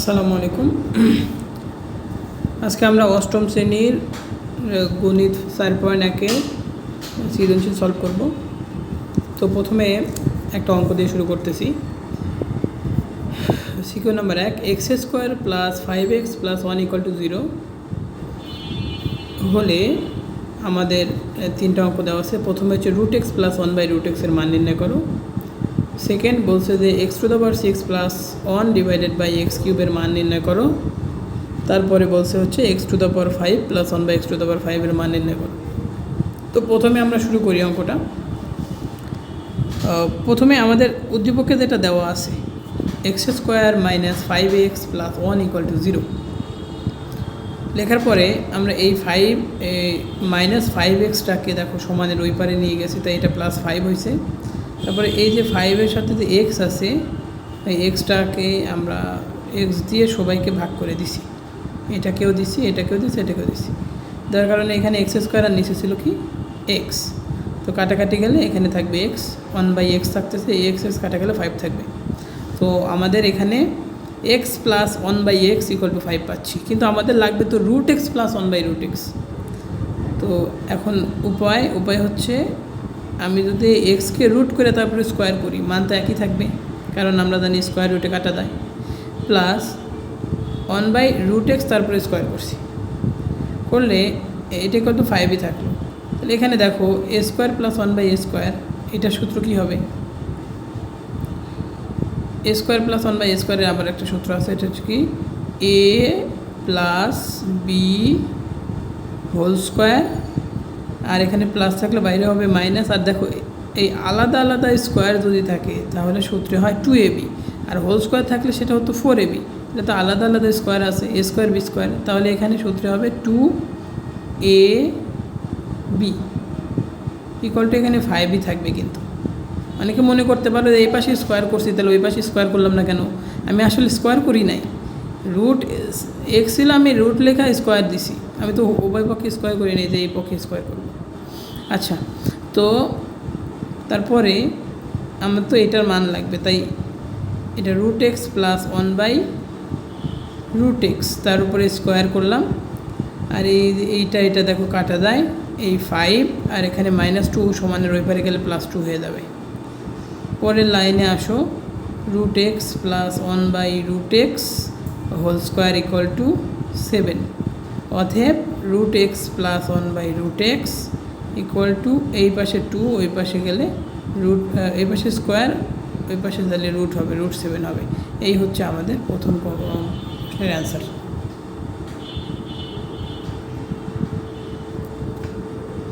আসসালামু আলাইকুম। আজকে আমরা অষ্টম শ্রেণির গণিত চার পয়েন্ট একে সৃজনশীল সলভ করব। তো প্রথমে একটা অঙ্ক দিয়ে শুরু করতেছি। সিকিউ নাম্বার এক, x square plus five x plus one equal to zero হলে আমাদের তিনটা অঙ্ক দেওয়া আছে। প্রথমে হচ্ছে root x plus one by root এক্সের মান নির্ণয় করো। সেকেন্ড বলছে যে x to the power six plus one divided by x কিউবের মান নির্ণয় করো। তারপরে বলছে হচ্ছে x to the power five plus one by x to the power ফাইভের মান নির্ণয় করো। তো প্রথমে আমরা শুরু করি অঙ্কটা। প্রথমে আমাদের উদ্দীপকে যেটা দেওয়া আছে x square minus five x plus one equal to zero লেখার পরে আমরা এই ফাইভ মাইনাস ফাইভ এক্সটাকে দেখো সমানের ওই পারে নিয়ে গেছি, তাই এটা প্লাস ফাইভ হয়েছে তারপরে এই যে ফাইভের সাথে যে এক্স আছে, এই এক্সটাকে আমরা এক্স দিয়ে সবাইকে ভাগ করে দিছি। এটাকেও দিছি এটাকেও দিছি এটাকেও দিছি। যার কারণে এখানে এক্স স্কোয়ার আর নিচে ছিল কি? এক্স তো কাটাকাটি গেলে এখানে থাকবে এক্স ওয়ান বাই এক্স থাকতেছে এক্স এক্স কাটা গেলে ফাইভ থাকবে। তো আমাদের এখানে x plus one by x equal to five পাচ্ছি। কিন্তু আমাদের লাগবে তো root x plus one by root x তো এখন উপায় উপায় হচ্ছে আমি যদি এক্সকে রুট করে তারপরে স্কোয়ার করি মান তো একই থাকবে, কারণ আমরা জানি স্কোয়ার রুটে কাটা দেয় plus one by root x তারপরে স্কোয়ার করছি। করলে এটা কত? ফাইভই থাকল। তাহলে এখানে দেখো a square plus one by a square এটার সূত্র কী হবে? A square plus one by a স্কোয়ারের আবার একটা সূত্র আছে, এটা হচ্ছে কি? A plus b whole square আর এখানে প্লাস থাকলে বাইরে হবে মাইনাস আর দেখো এই আলাদা আলাদা স্কোয়ার যদি থাকে, তাহলে সূত্রে হয় টু এ বি আর হোল স্কোয়ার থাকলে সেটা হতো ফোর এবি এটা তো আলাদা আলাদা স্কোয়ার আছে এ স্কোয়ার বি স্কোয়ার তাহলে এখানে সূত্রে হবে two a b equal to এখানে ফাইভই থাকবে কিন্তু। অনেকে মনে করতে পারো এই পাশে স্কোয়ার করছি, তাহলে ওই পাশে স্কোয়ার করলাম না কেন? আমি আসলে স্কোয়ার করি নাই। রুট এক্স ছিল আমি রুট লেখা স্কোয়ার দিছি। আমি তো উভয় পক্ষে স্কোয়ার করি নাই যে এই পক্ষে স্কোয়ার করব। আচ্ছা তো তারপরে আমার তো এটার মান লাগবে, তাই এটা root x plus one by root x তার উপরে স্কোয়ার করলাম। আর এই এইটা, এটা দেখো কাটা যায়, এই ফাইভ আর এখানে মাইনাস টু সমানের ওই গেলে প্লাস টু হয়ে যাবে। পরের লাইনে আসো root x plus one by root x whole square equal to seven অথেব root x plus one by root x equal to এই পাশে টু ওই পাশে গেলে রুট এই পাশে স্কোয়ার ওই পাশে গেলে রুট হবে রুট সেভেন হবে। এই হচ্ছে আমাদের প্রথম প্রশ্নের অ্যান্সার